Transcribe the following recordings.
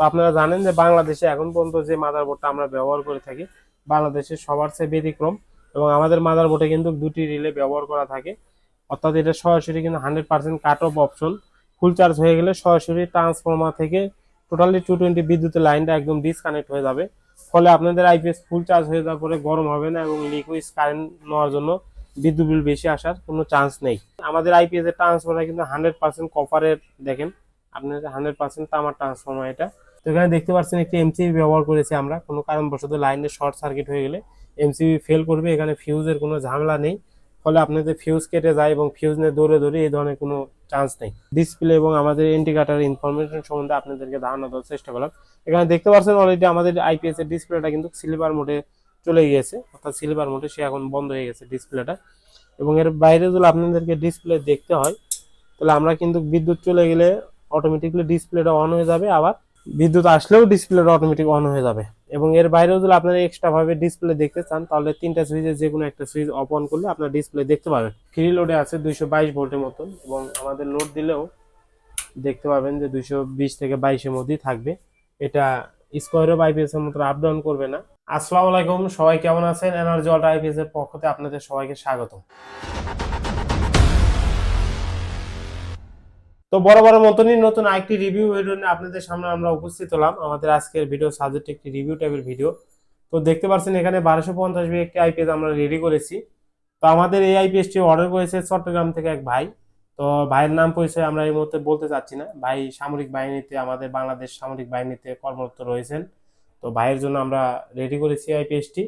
তো আপনারা জানেন যে বাংলাদেশে এখন পর্যন্ত যে মাদারবোর্ডটা আমরা ব্যবহার করে থাকি বাংলাদেশে সবার চেয়ে ব্যতিক্রম এবং আমাদের মাদারবোর্ডে কিন্তু দুটি রিলে ব্যবহার করা থাকে। অর্থাৎ এটা সরাসরি কিন্তু hundred percent cut off option full charge হয়ে গেলে সরাসরি ট্রান্সফর্মার থেকে টোটালি টু টোয়েন্টি বিদ্যুতের লাইনটা একদম ডিসকানেক্ট হয়ে যাবে। ফলে আপনাদের আইপিএস ফুল চার্জ হয়ে যাওয়ার পরে গরম হবে না এবং লিকুইড কারেন্ট নেওয়ার জন্য বিদ্যুৎ বিল বেশি আসার কোনো চান্স নেই। আমাদের আইপিএস এর ট্রান্সফর্মার কিন্তু হান্ড্রেড পার্সেন্ট কপারের দেখেন আপনার হান্ড্রেড পার্সেন্ট তামার ট্রান্সফর্মার এটা। তো এখানে দেখতে পাচ্ছেন একটি এমসিবি ব্যবহার করেছি আমরা। কোনো কারণবশত লাইনে শর্ট সার্কিট হয়ে গেলে এমসিবি ফেল করবে, এখানে ফিউজের কোনো ঝামেলা নেই। ফলে আপনাদের ফিউজ কেটে যায় এবং ফিউজ নিয়ে দৌড়ে দৌড়ে এই ধরনের কোনো চান্স নেই। ডিসপ্লে এবং আমাদের ইন্ডিকেটার ইনফরমেশন সম্বন্ধে আপনাদেরকে ধারণা দেওয়ার চেষ্টা করলাম। এখানে দেখতে পাচ্ছেন অলরেডি আমাদের আইপিএস এর ডিসপ্লেটা কিন্তু সিলভার মোডে চলে গিয়েছে। অর্থাৎ সিলভার মোডে সে এখন বন্ধ হয়ে গেছে ডিসপ্লেটা এবং এর বাইরে যদি আপনাদেরকে ডিসপ্লে দেখতে হয়, তাহলে আমরা কিন্তু বিদ্যুৎ চলে গেলে অটোমেটিকলি ডিসপ্লেটা অন হয়ে যাবে। আবার বিদ্যুৎ আসলেও ডিসপ্লেটা অটোমেটিক অন হয়ে যাবে। এবং এর বাইরেও যদি আপনারা এক্সট্রা ভাবে ডিসপ্লে দেখতে চান, তাহলে তিনটা সুইচে যে কোনো একটা সুইচ অফ অন করলে আপনার ডিসপ্লে দেখতে পাবেন। ফ্রি লোডে আছে দুইশো বাইশ ভোল্টের মতন, এবং আমাদের লোড দিলেও দেখতে পাবেন যে দুইশো বিশ থেকে বাইশের মধ্যেই থাকবে। এটা স্কোয়ারও আইপিএস এর মতো আপ ডাউন করবে না। আসসালামু আলাইকুম, সবাই কেমন আছেন? এনার্জি অল্ট আইপিএস এর পক্ষ থেকে আপনাদের সবাইকে স্বাগত তো বড় বড় মতনই নতুন আরেকটি রিভিউ ভিডিও নিয়ে আপনাদের সামনে আমরা উপস্থিত হলাম। আমাদের আজকের ভিডিও সাবজেক্ট একটি রিভিউ টাইপের ভিডিও তো দেখতে পাচ্ছেন এখানে বারোশো পঞ্চাশ বি একটি আইপিএস আমরা রেডি করেছি। তো আমাদের এই আইপিএসটি অর্ডার করেছে চট্টগ্রাম থেকে এক ভাই। তো ভাইয়ের নাম পরিচয় আমরা এই মুহূর্তে বলতে চাচ্ছি না। ভাই সামরিক বাহিনীতে, আমাদের বাংলাদেশ সামরিক বাহিনীতে কর্মরত রয়েছেন। তো ভাইয়ের জন্য আমরা রেডি করেছি আইপিএসটি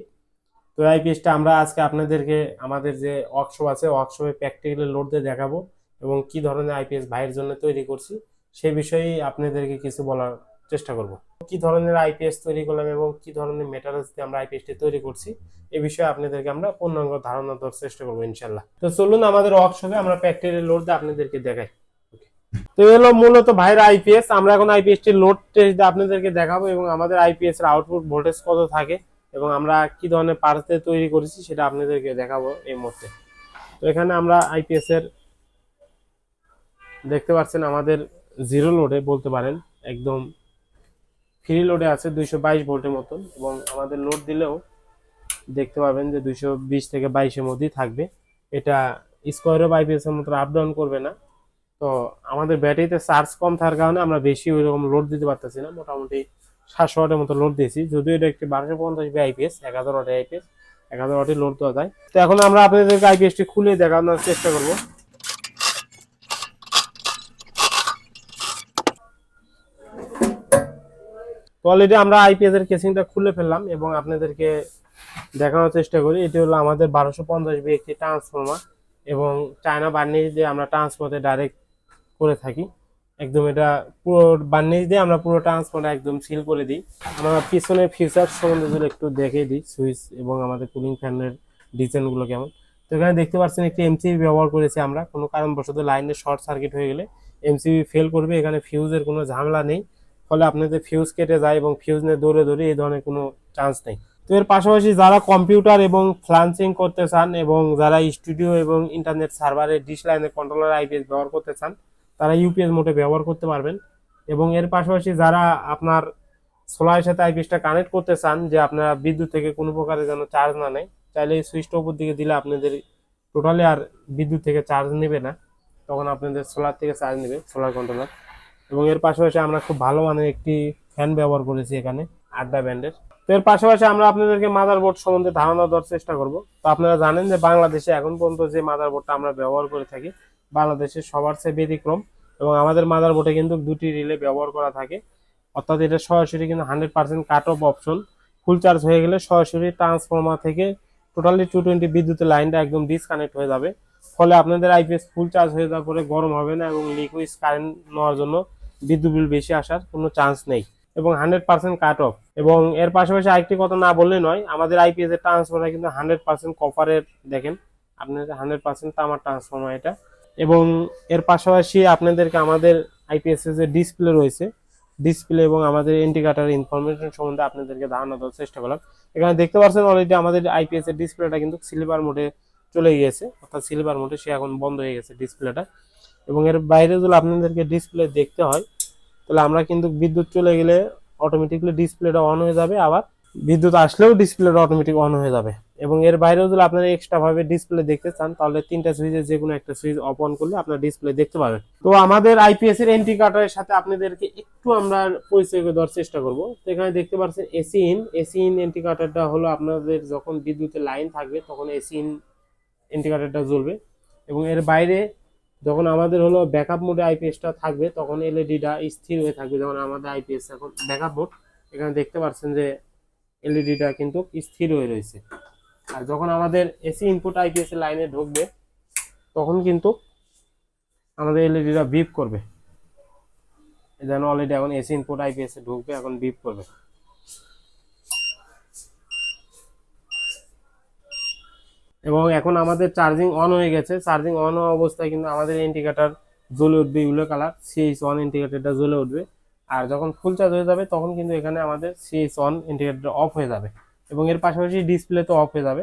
তো আইপিএসটা আমরা আজকে আপনাদেরকে, আমাদের যে ওয়ার্কশপ আছে ওয়ার্কশপে প্র্যাকটিক্যালি লোড দিয়ে দেখাবো। এবং কি ধরনের আইপিএস ভাইয়ের জন্য তৈরি করছি, সে বিষয়েই আপনাদেরকে কিছু বলার চেষ্টা করব। কি ধরনের আইপিএস তৈরি করলাম এবং কি ধরনের মেটারিয়ালস দিয়ে আমরা আইপিএসটি তৈরি করছি এই বিষয়ে আপনাদেরকে আমরা পূর্ণাঙ্গ ধারণা দেওয়ার চেষ্টা করব ইনশাল্লাহ তো চলুন আমাদের ওয়ার্কশপে আমরা প্র্যাকটিক্যালি লোড দিয়ে আপনাদেরকে দেখাই। তো এলো মূলত ভাইয়ের আইপিএস আমরা এখন আইপিএস টির লোড টেস্ট দিয়ে আপনাদেরকে দেখাবো এবং আমাদের আইপিএস এর আউটপুট ভোল্টেজ কত থাকে এবং আমরা কি ধরনের পার্টস তৈরি করেছি সেটা আপনাদেরকে দেখাবো এই মুহূর্তে। তো এখানে আমরা আইপিএস এর দেখতে পাচ্ছেন আমাদের জিরো লোডে বলতে পারেন, একদম ফ্রি লোডে আছে দুইশো বাইশ ভোল্টের মতন এবং আমাদের লোড দিলেও দেখতে পাবেন যে দুইশো বিশ থেকে বাইশের মধ্যেই থাকবে। এটা স্কোয়ারও আইপিএস এর মতো আপ ডাউন করবে না। তো আমাদের ব্যাটারিতে চার্জ কম থাকার কারণে আমরা বেশি ওই রকম লোড দিতে পারতেছি না। মোটামুটি সাতশো ওয়াটের মতো লোড দিয়েছি। যদিও এটা একটি বারোশো পঞ্চাশ আইপিএস এক হাজার ওয়াটের আইপিএস এক হাজার ওয়াটের লোড দেওয়া যায়। তো এখন আমরা আপনাদেরকে আইপিএসটি খুলে দেখানোর চেষ্টা করব। তো অলরেডি আমরা আইপিএস এর কেসিংটা খুলে ফেললাম এবং আপনাদেরকে দেখানোর চেষ্টা করি। এটি হলো আমাদের বারোশো পঞ্চাশ বি একটি ট্রান্সফর্মার এবং চায়না বার্নিশ দিয়ে আমরা ট্রান্সফারে ডাইরেক্ট করে থাকি। একদম এটা পুরো বার্নিশ দিয়ে আমরা পুরো ট্রান্সফার একদম সিল করে দিই। আমরা পিছনের ফিচার সম্বন্ধে একটু দেখে দিই সুইচ এবং আমাদের কুলিং ফ্যানের ডিজাইনগুলো কেমন। তো এখানে দেখতে পাচ্ছেন একটি এমসিবি ব্যবহার করেছি আমরা। কোনো কারণবশত লাইনে শর্ট সার্কিট হয়ে গেলে এমসিবি ফেল করবে, এখানে ফিউজের কোনো ঝামেলা নেই। ফলে আপনাদের ফিউজ কেটে যায় এবং ফিউজ নিয়ে দৌড়ে দৌড়ে এই ধরনের কোনো চান্স নেই। তো এর পাশাপাশি যারা কম্পিউটার এবং ফ্লান্সিং করতে চান এবং যারা স্টুডিও এবং ইন্টারনেট সার্ভারে ডিশ লাইনে কন্ট্রোলার আইপিএস ব্যবহার করতে চান, তারা ইউপিএস মোটে ব্যবহার করতে পারবেন। এবং এর পাশাপাশি যারা আপনার সোলারের সাথে আইপিএসটা কানেক্ট করতে চান, যে আপনারা বিদ্যুৎ থেকে কোনো প্রকারের যেন চার্জ না নেয়, চাইলে এই সুইচটা উপর দিকে দিলে আপনাদের টোটালি আর বিদ্যুৎ থেকে চার্জ নেবে না। তখন আপনাদের সোলার থেকে চার্জ নেবে সোলার কন্ট্রোলার এবং এর পাশাপাশি আমরা খুব ভালো মানের একটি ফ্যান ব্যবহার করেছি এখানে, আড্ডা ব্যান্ডের। তো এর পাশাপাশি আমরা আপনাদেরকে মাদারবোর্ড সম্বন্ধে ধারণা দেওয়ার চেষ্টা করব। তো আপনারা জানেন যে বাংলাদেশে এখন পর্যন্ত যে মাদার মাদারবোর্ডটা আমরা ব্যবহার করে থাকি, বাংলাদেশে সবার চেয়ে ব্যতিক্রম এবং আমাদের মাদারবোর্ডে কিন্তু দুটি রিলে ব্যবহার করা থাকে। অর্থাৎ এটা সরাসরি কিন্তু hundred percent cut off option full charge হয়ে গেলে সরাসরি ট্রান্সফর্মার থেকে টোটালি টু টোয়েন্টি বিদ্যুতের লাইনটা একদম ডিসকানেক্ট হয়ে যাবে। ফলে আপনাদের আইপিএস ফুল চার্জ হয়ে যাওয়ার পরে গরম হবে না এবং লিকুইড কারেন্ট নেওয়ার জন্য বিদ্যুৎ বিল বেশি আসার কোনো চান্স নেই। এবং হান্ড্রেড পার্সেন্ট কাট অফ এবং এর পাশাপাশি আরেকটি কথা না বললে নয়, আমাদের আইপিএস এর ট্রান্সফর্মার কিন্তু হান্ড্রেড পার্সেন্ট কপারের দেখেন, আপনাদের হান্ড্রেড পার্সেন্ট তামার ট্রান্সফর্মার এটা। এবং এর পাশাপাশি আপনাদেরকে আমাদের আইপিএস যে ডিসপ্লে রয়েছে ডিসপ্লে এবং আমাদের ইন্ডিকেটার ইনফরমেশন সম্বন্ধে আপনাদেরকে ধারণা দেওয়ার চেষ্টা করলাম। এখানে দেখতে পাচ্ছেন অলরেডি আমাদের আইপিএস এর ডিসপ্লেটা কিন্তু সিলভার মোডে চলে গিয়েছে অর্থাৎ সিলভার মোডে সে এখন বন্ধ হয়ে গেছে ডিসপ্লেটা এবং এর বাইরে যদি আপনাদেরকে ডিসপ্লে দেখতে হয়, তাহলে আমরা কিন্তু বিদ্যুৎ চলে গেলে অটোমেটিকলি ডিসপ্লেটা অন হয়ে যাবে, আবার বিদ্যুৎ আসলেও ডিসপ্লেটা অটোমেটিক অন হয়ে যাবে। এবং এর বাইরেও যদি আপনারা এক্সট্রা ভাবে ডিসপ্লে দেখতে চান, তাহলে তিনটা সুইচের যে কোনো একটা সুইচ অফ অন করলে আপনার ডিসপ্লে দেখতে পাবেন। তো আমাদের আইপিএস এর এন্ট্রি কার্ডের সাথে আপনাদেরকে একটু আমরা পরিচয় দেওয়ার চেষ্টা করব। তো এখানে দেখতে পাচ্ছেন AC in AC in entry কার্ডটা হলো আপনাদের যখন বিদ্যুতের লাইন থাকবে, তখন এসি ইন কার্ডটা জ্বলবে। এবং এর বাইরে যখন আমাদের হলো ব্যাকআপ মোডে আইপিএসটা থাকবে, তখন এলইডিটা স্থির হয়ে থাকবে যেমন আমাদের আইপিএস এখন ব্যাকআপ মোড এখানে দেখতে পাচ্ছেন যে এলইডিটা কিন্তু স্থির হয়ে রয়েছে। আর যখন আমাদের এসি ইনপুট আইপিএস লাইনে ঢুকবে, তখন কিন্তু আমাদের এলইডিটা বিপ করবে। যেন অলরেডি এখন এসি ইনপুট আইপিএস এ ঢুকবে, এখন বিপ করবে। এবং এখন আমাদের চার্জিং অন হয়ে গেছে। চার্জিং অন হওয়া অবস্থায় কিন্তু আমাদের ইন্ডিকেটার জ্বলে উঠবে ইউলো কালার সিএইচ ওয়ান ইন্ডিকেটারটা জ্বলে উঠবে। আর যখন ফুল চার্জ হয়ে যাবে, তখন কিন্তু এখানে আমাদের সিএইচ ওয়ান ইন্ডিকেটার অফ হয়ে যাবে। এবং এর পাশাপাশি ডিসপ্লে তো অফ হয়ে যাবে।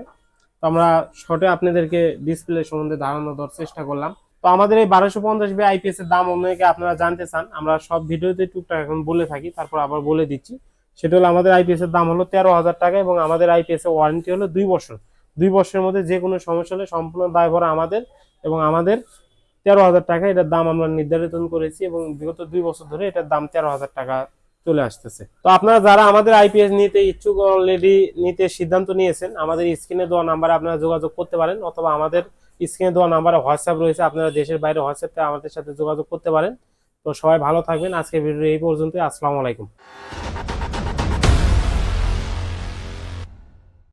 তো আমরা শর্টে আপনাদেরকে ডিসপ্লে সম্বন্ধে ধারণা দেওয়ার চেষ্টা করলাম। তো আমাদের এই বারোশো পঞ্চাশ বি আইপিএস এর দাম অনেকে আপনারা জানতে চান, আমরা সব ভিডিওতে টুকটাক এখন বলে থাকি, তারপর আবার বলে দিচ্ছি। সেটা হলো আমাদের আইপিএস এর দাম হলো তেরো হাজার টাকা এবং আমাদের আইপিএস এর ওয়ারেন্টি হলো দুই বছর। দুই বছরের মধ্যে যে কোনো সমস্যা হলে সম্পূর্ণ দায়ভার আমাদের এবং আমাদের তেরো হাজার টাকা এটার দাম আমরা নির্ধারিত করেছি এবং বিগত দুই বছর ধরে এটার দাম তেরো হাজার টাকা চলে আসতেছে। তো আপনারা যারা আমাদের আইপিএস নিতে ইচ্ছুক অলরেডি নিতে সিদ্ধান্ত নিয়েছেন, আমাদের স্ক্রিনে দেওয়া নাম্বারে আপনারা যোগাযোগ করতে পারেন অথবা আমাদের স্ক্রিনে দেওয়া নাম্বারে হোয়াটসঅ্যাপ রয়েছে, আপনারা দেশের বাইরে হোয়াটসঅ্যাপে আমাদের সাথে যোগাযোগ করতে পারেন। তো সবাই ভালো থাকবেন। আজকে ভিডিও এই পর্যন্ত আসসালামু আলাইকুম।